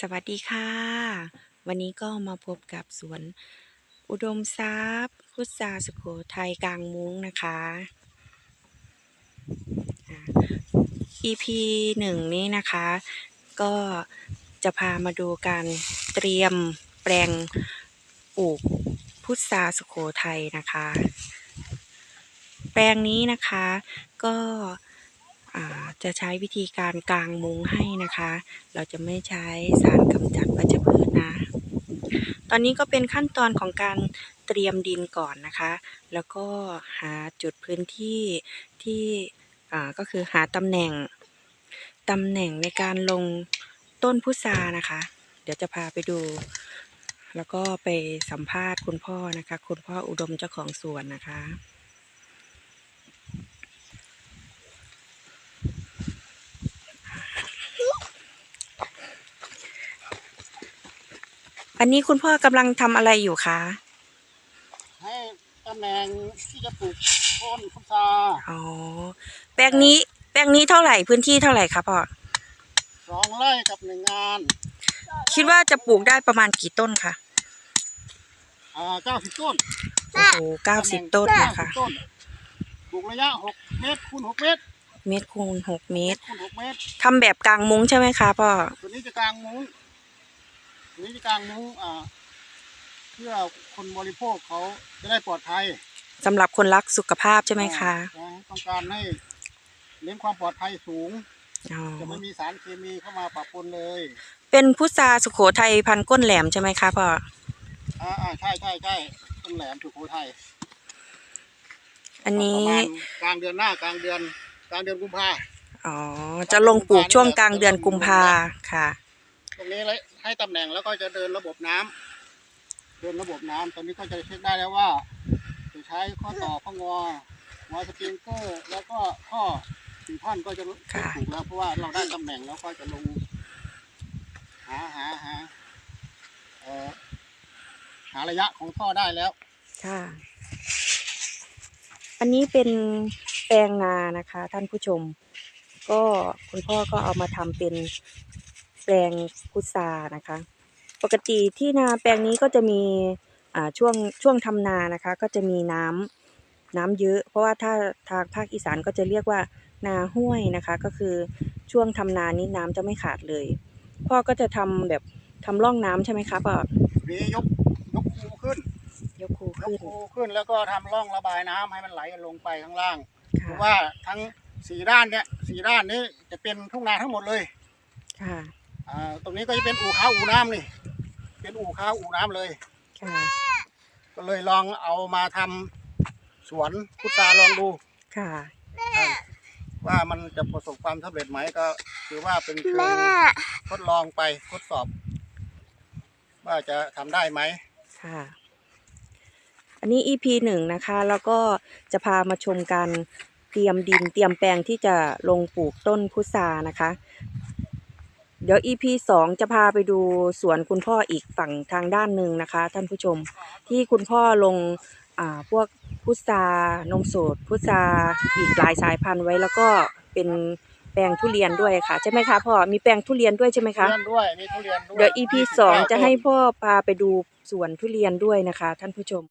สวัสดีค่ะ วันนี้ก็มาพบกับสวนอุดมทรัพย์พุทราสุโขทัยกลางมุ้งนะคะอ่า EP หนึ่งนี้นะคะ ก็จะพามาดูการเตรียมแปลงปลูกพุทราสุโขทัยนะคะ แปลงนี้นะคะก็ จะใช้วิธีการกางมุ้งให้นะคะ เราจะไม่ใช้สารกำจัดวัชพืชนะ ตอนนี้ก็เป็นขั้นตอนของการเตรียมดินก่อนนะคะ แล้วก็หาจุดพื้นที่ที่ก็คือหาตำแหน่งตำแหน่งในการลงต้นพุทรานะคะ เดี๋ยวจะพาไปดู แล้วก็ไปสัมภาษณ์คุณพ่อนะคะ คุณพ่ออุดมเจ้าของสวนนะคะ อันนี้คุณพ่อกำลังทำอะไรอยู่คะ ให้ตำแหน่งที่จะปลูกต้นพุทราอ๋อ แปลงนี้ แปลงนี้เท่าไหร่พื้นที่เท่าไหร่คะพ่อสองไร่กับหนึ่งงาน คิดว่าจะปลูกได้ประมาณกี่ต้นคะ อ่าเก้าสิบต้นโอ้โหเก้าสิบต้นนะคะ90ต้นปลูกระยะหกเมตรคูณหกเมตร เมตรคูณหกเมตร คูณหกเมตรทำแบบกลางมุ้งใช่ไหมคะพ่อ ตัวนี้จะกลางมุ้งตัว นี้จะกลางมุ้งอ่าเพื่อคนบริโภคเขาจะได้ปลอดภัยสำหรับคนรักสุขภาพใช่ไหมคะ อ่าต้องการให้เน้นความปลอดภัยสูง อ๋อ จะไม่มีสารเคมีเข้ามาปะปนเลยเป็นพุทราสุโขทัยพันธุ์ก้นแหลมใช่ไหมคะพ่อ อ่าอ่าใช่ใช่ใช่ต้นแหลมสุโขทัยอันนี้ ประมาณกลางเดือนหน้ากลางเดือน กลางเดือนกุมภา อ๋อ จะลงปลูกช่วงกลางเดือนกุมภาค่ะ ตรงนี้เลยให้ตำแหน่งแล้วก็จะเดินระบบน้ำเดินระบบน้ำตอนนี้ก็จะเช็คได้แล้วว่าจะใช้ข้อต่อข้องอหัวสปริงเกอร์ แล้วก็ข้อสี่ท่อนก็จะค่ะ ถูกแล้วเพราะว่าเราได้ตำแหน่งแล้วก็จะลง หาหาหาเอ่อหาระยะของท่อได้แล้ว ค่ะ อันนี้เป็นแปลงนานะคะ ท่านผู้ชม ก็คุณพ่อก็เอามาทำเป็น แปลงพุทรานะคะ ปกติที่นาแปลงนี้ก็จะมีอ่าช่วงช่วงทำนานะคะ ก็จะมีน้ำน้ำเยอะ เพราะว่าถ้าทางภาคอีสานก็จะเรียกว่านาห้วยนะคะ ก็คือช่วงทำนานี้น้ำจะไม่ขาดเลย พ่อก็จะทำแบบทำร่องน้ำใช่ไหมคะพ่อนี้ยกยกคูขึ้นยกคูยกขึ้นคูขึ้นแล้วก็ทำร่องระบายน้ำให้มันไหลลงไปข้างล่างเพค่ะราะว่าทั้งสี่ด้านเนี่ยสี่ด้านนี้จะเป็นทุ่งนาทั้งหมดเลย ค่ะ อ่าตรงนี้ก็จะเป็นอู่ข้าวอู่น้ำนี่ เป็นอู่ข้าวอู่น้ำเลย ค่ะ ก็เลยลองเอามาทำสวนพุทราลองดูค่ะว่ามันจะประสบความสำเร็จไหมก็ถือว่าเป็นเชิงทดลองไปทดสอบ ว่าจะทำได้ไหม ค่ะ อันนี้ EP หนึ่งนะคะ แล้วก็จะพามาชมการเตรียมดินเตรียมแปลงที่จะลงปลูกต้นพุทรานะคะ เดี๋ยว EP สองจะพาไปดูสวนคุณพ่ออีกฝั่งทางด้านหนึ่งนะคะ ท่านผู้ชมที่คุณพ่อลงอ่าพวกพุทรานมสดพุทราอีกหลายสายพันธุ์ไว้แล้วก็เป็นแปลงทุเรียนด้วยค่ะ ใช่ไหมคะพ่อมีแปลงทุเรียนด้วยใช่ไหมทุคะเรียนด้วยมีทุเรียนด้วยเดี๋ยว EP 29สองจะให้ต้นพ่อพาไปดูสวนทุเรียนด้วยนะคะ ท่านผู้ชม